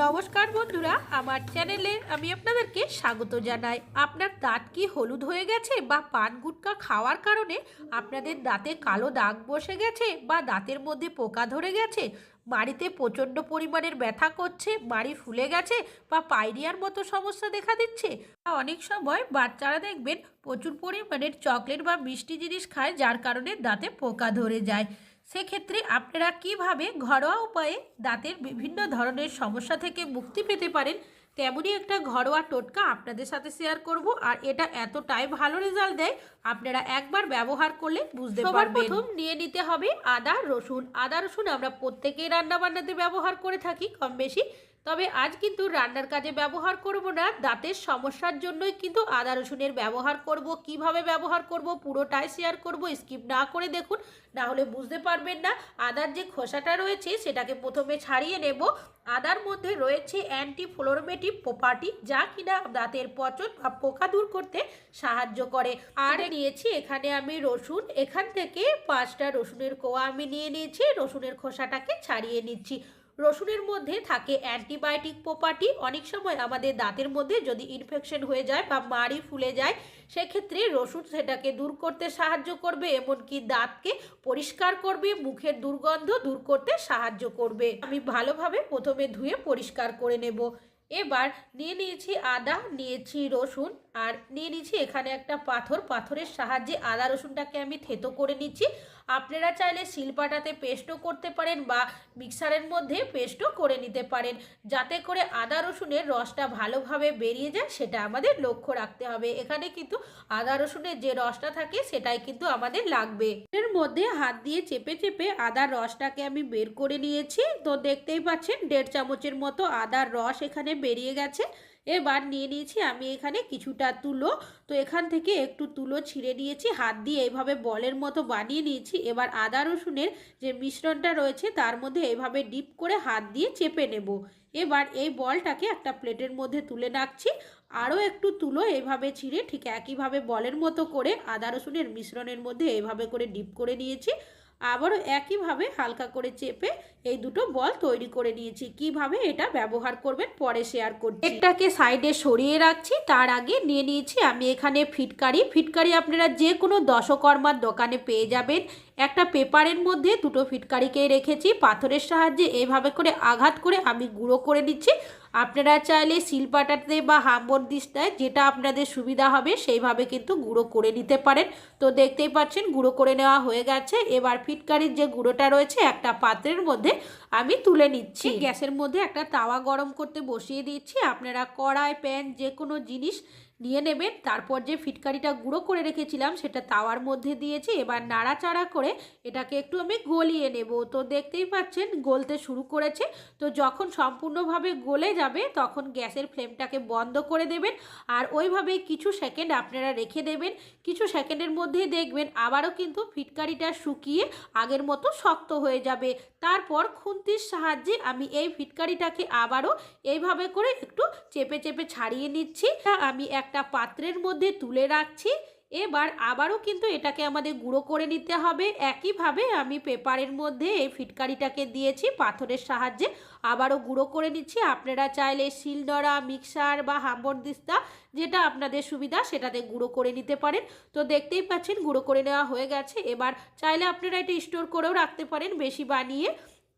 নমস্কার বন্ধুরা, আমার চ্যানেলে আমি আপনাদেরকে স্বাগত জানাই। আপনার দাঁত কি হলুদ হয়ে গেছে বা পান গুটকা খাওয়ার কারণে আপনাদের দাঁতে কালো দাগ বসে গেছে বা দাঁতের মধ্যে পোকা ধরে গেছে? মাড়িতে প্রচণ্ড পরিমাণের ব্যথা করছে, মাড়ি ফুলে গেছে বা পাইরিয়ার মতো সমস্যা দেখা দিচ্ছে? অনেক সময় বাচ্চারা দেখবেন প্রচুর পরিমাণের চকলেট বা মিষ্টি জিনিস খায়, যার কারণে দাঁতে পোকা ধরে যায়। সেক্ষেত্রে আপনারা কীভাবে ঘরোয়া উপায়ে দাঁতের বিভিন্ন ধরনের সমস্যা থেকে মুক্তি পেতে পারেন তেমনই একটা ঘরোয়া টোটকা আপনাদের সাথে শেয়ার করব। আর এটা এতটাই ভালো রেজাল্ট দেয় আপনারা একবার ব্যবহার করলে বুঝতে পারবেন। প্রথম নিয়ে নিতে হবে আদা রসুন। আদা রসুন আমরা প্রত্যেকেই রান্নাবান্নাতে ব্যবহার করে থাকি কম বেশি তবে আজ কিন্তু রান্নার কাজে ব্যবহার করব না দাঁতের সমস্যার জন্যই কিন্তু আদা রসুনের ব্যবহার করব কীভাবে ব্যবহার করব পুরোটাই শেয়ার করব স্কিপ না করে দেখুন না হলে বুঝতে পারবেন না। আদার যে খোসাটা রয়েছে সেটাকে প্রথমে ছাড়িয়ে নেব। আদার মধ্যে রয়েছে অ্যান্টি ফ্লোরোমেটিভ প্রপার্টি যা কিনা দাঁতের পচন বা পোকা দূর করতে সাহায্য করে। আর নিয়েছি এখানে আমি রসুন এখান থেকে পাঁচটা রসুনের কোয়া আমি নিয়ে নিয়েছি রসুনের খোসাটাকে ছাড়িয়ে নিচ্ছি। রসুনের মধ্যে থাকে অ্যান্টিবায়োটিক প্রপার্টি অনেক সময় আমাদের দাঁতের মধ্যে যদি ইনফেকশন হয়ে যায় বা মাড়ি ফুলে যায়, সেক্ষেত্রে রসুন সেটাকে দূর করতে সাহায্য করবে, এমনকি দাঁতকে পরিষ্কার করবে, মুখের দুর্গন্ধ দূর করতে সাহায্য করবে। আমি ভালোভাবে প্রথমে ধুয়ে পরিষ্কার করে নেব। এবার নিয়ে নিয়েছি আদা, নিয়েছি রসুন আর নিয়ে নিয়েছি এখানে একটা পাথর। পাথরের সাহায্যে আদা রসুনটাকে আমি থেতো করে নিচ্ছি। আপনারা চাইলে শিলপাটাতে পেস্টও করতে পারেন বা মিক্সারের মধ্যে পেস্টও করে নিতে পারেন। যাতে করে আদা রসুনের রসটা ভালোভাবে বেরিয়ে যায়, সেটা আমাদের লক্ষ্য রাখতে হবে। এখানে কিন্তু আদা রসুনের যে রসটা থাকে, সেটাই কিন্তু আমাদের লাগবে। এর মধ্যে হাত দিয়ে চেপে চেপে আদার রসটাকে আমি বের করে নিয়েছি। তো দেখতেই পাচ্ছেন, দেড় চামচের মতো আদার রস এখানে বেরিয়ে গেছে। এবার নিয়ে নিয়েছি আমি এখানে কিছুটা তুলো। তো এখান থেকে একটু তুলো ছিঁড়ে নিয়েছি, হাত দিয়ে এইভাবে বলের মতো বানিয়ে নিয়েছি। এবার আদা রসুনের যে মিশ্রণটা রয়েছে, তার মধ্যে এভাবে ডিপ করে হাত দিয়ে চেপে নেব। এবার এই বলটাকে একটা প্লেটের মধ্যে তুলে রাখছি আরও একটু তুলো এইভাবে ছিঁড়ে ঠিক একইভাবে বলের মতো করে আদা রসুনের মিশ্রণের মধ্যে এইভাবে করে ডিপ করে নিয়েছি। আবারও একইভাবে হালকা করে চেপে এই দুটো বল তৈরি করে নিয়েছি। কীভাবে এটা ব্যবহার করবেন পরে শেয়ার করছি। এটাকে সাইডে সরিয়ে রাখছি, তার আগে নিয়ে নিয়েছি আমি এখানে ফিটকারি। ফিটকারি আপনারা যে কোনো দশকর্মার দোকানে পেয়ে যাবেন। একটা পেপারের মধ্যে দুটো ফিটকারিকে রেখেছি। পাথরের সাহায্যে এভাবে করে আঘাত করে আমি গুঁড়ো করে নিচ্ছি। আপনারা চাইলে শিলপাটাতে বা হাম্বর দিস্তায় যেটা আপনাদের সুবিধা হবে সেইভাবে কিন্তু গুঁড়ো করে নিতে পারেন। তো দেখতেই পাচ্ছেন, গুঁড়ো করে নেওয়া হয়ে গেছে। এবার ফিটকারির যে গুঁড়োটা রয়েছে একটা পাত্রের মধ্যে আমি তুলে নিচ্ছি। গ্যাসের মধ্যে একটা তাওয়া গরম করতে বসিয়ে দিচ্ছি। আপনারা কড়াই, প্যান যে কোনো জিনিস নিয়ে নেবেন। তারপর যে ফিটকারিটা গুঁড়ো করে রেখেছিলাম, সেটা তাওয়ার মধ্যে দিয়েছি। এবার নাড়াচাড়া করে এটাকে একটু আমি গলিয়ে নেব। তো দেখতেই পাচ্ছেন, গলতে শুরু করেছে। তো যখন সম্পূর্ণভাবে গলে যাবে, তখন গ্যাসের ফ্লেমটাকে বন্ধ করে দেবেন। আর ওইভাবেই কিছু সেকেন্ড আপনারা রেখে দেবেন। কিছু সেকেন্ডের মধ্যেই দেখবেন, আবারও কিন্তু ফিটকারিটা শুকিয়ে আগের মতো শক্ত হয়ে যাবে। তারপর খুন্তির সাহায্যে আমি এই ফিটকারিটাকে আবারও এইভাবে করে একটু চেপে চেপে ছাড়িয়ে নিচ্ছি। আমি একটা পাত্রের মধ্যে তুলে রাখছি। এবার আবারও কিন্তু এটাকে আমাদের গুঁড়ো করে নিতে হবে। একইভাবে আমি পেপারের মধ্যে এই ফিটকারিটাকে দিয়েছি, পাথরের সাহায্যে আবারও গুঁড়ো করে নিচ্ছি। আপনারা চাইলে শিলনোড়া মিক্সার বা হাম্বর দিস্তা যেটা আপনাদের সুবিধা সেটাতে গুঁড়ো করে নিতে পারেন। তো দেখতেই পাচ্ছেন, গুঁড়ো করে নেওয়া হয়ে গেছে। এবার চাইলে আপনারা এটা স্টোর করেও রাখতে পারেন, বেশি বানিয়ে।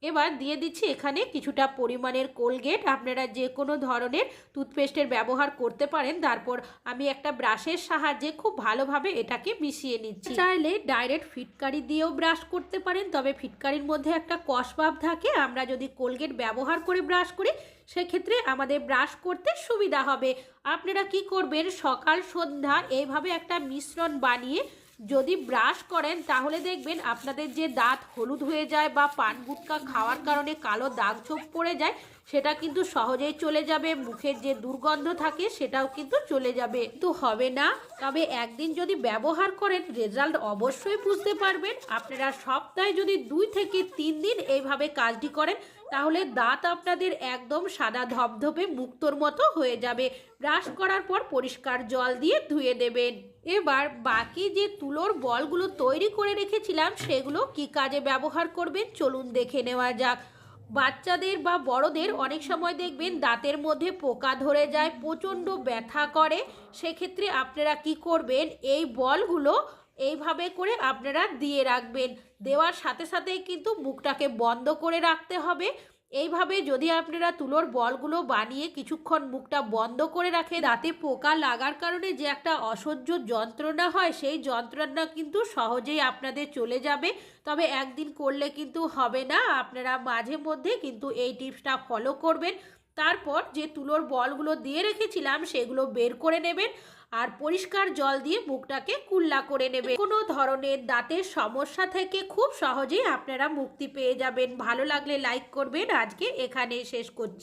এবার দিয়ে দিচ্ছি এখানে কিছুটা পরিমাণের কোলগেট। আপনারা যে কোনো ধরনের টুথপেস্টের ব্যবহার করতে পারেন। তারপর আমি একটা ব্রাশের সাহায্যে খুব ভালোভাবে এটাকে মিশিয়ে নিচ্ছি। চাইলে ডাইরেক্ট ফিটকারি দিয়েও ব্রাশ করতে পারেন, তবে ফিটকারির মধ্যে একটা কষভাব থাকে। আমরা যদি কোলগেট ব্যবহার করে ব্রাশ করি, সেক্ষেত্রে আমাদের ব্রাশ করতে সুবিধা হবে। আপনারা কি করবেন? সকাল, সন্ধ্যা, এইভাবে একটা মিশ্রণ বানিয়ে যদি ব্রাশ করেন, তাহলে দেখবেন আপনাদের যে দাঁত হলুদ হয়ে যায় বা পান গুটকা খাওয়ার কারণে কালো দাগ ছোপ পড়ে যায় সেটা কিন্তু সহজেই চলে যাবে, মুখের যে দুর্গন্ধ থাকে সেটাও কিন্তু চলে যাবে। কিন্তু হবে না। তবে একদিন যদি ব্যবহার করেন, রেজাল্ট অবশ্যই বুঝতে পারবেন। আপনারা সপ্তাহে যদি দুই থেকে তিন দিন এইভাবে কাজটি করেন, তাহলে দাঁত আপনাদের একদম সাদা ধপধপে মুক্তর মতো হয়ে যাবে। ব্রাশ করার পর পরিষ্কার জল দিয়ে ধুয়ে দেবেন এবার বাকি যে তুলোর বলগুলো তৈরি করে রেখেছিলাম, সেগুলো কি কাজে ব্যবহার করবেন? চলুন দেখে নেওয়া যাক। বাচ্চাদের বা বড়দের অনেক সময় দেখবেন দাঁতের মধ্যে পোকা ধরে যায়, প্রচণ্ড ব্যথা করে। সেক্ষেত্রে আপনারা কি করবেন? এই বলগুলো এইভাবে করে আপনারা দিয়ে রাখবেন। দেওয়ার সাথে সাথেই কিন্তু মুখটাকে বন্ধ করে রাখতে হবে। এইভাবে যদি আপনারা তুলোর বলগুলো বানিয়ে কিছুক্ষণ মুখটা বন্ধ করে রাখে দাঁতে পোকা লাগার কারণে যে একটা অসহ্য যন্ত্রণা হয়, সেই যন্ত্রণা কিন্তু সহজেই আপনাদের চলে যাবে। তবে একদিন করলে কিন্তু হবে না। আপনারা মাঝে মধ্যে কিন্তু এই টিপসটা ফলো করবেন। তারপর যে তুলোর বলগুলো দিয়ে রেখেছিলাম, সেগুলো বের করে নেবেন আর পরিষ্কার জল দিয়ে মুখটাকে কুল্লা করে নেবে কোনো ধরনের দাঁতের সমস্যা থেকে খুব সহজেই আপনারা মুক্তি পেয়ে যাবেন। ভালো লাগলে লাইক করবেন। আজকে এখানে শেষ করছি।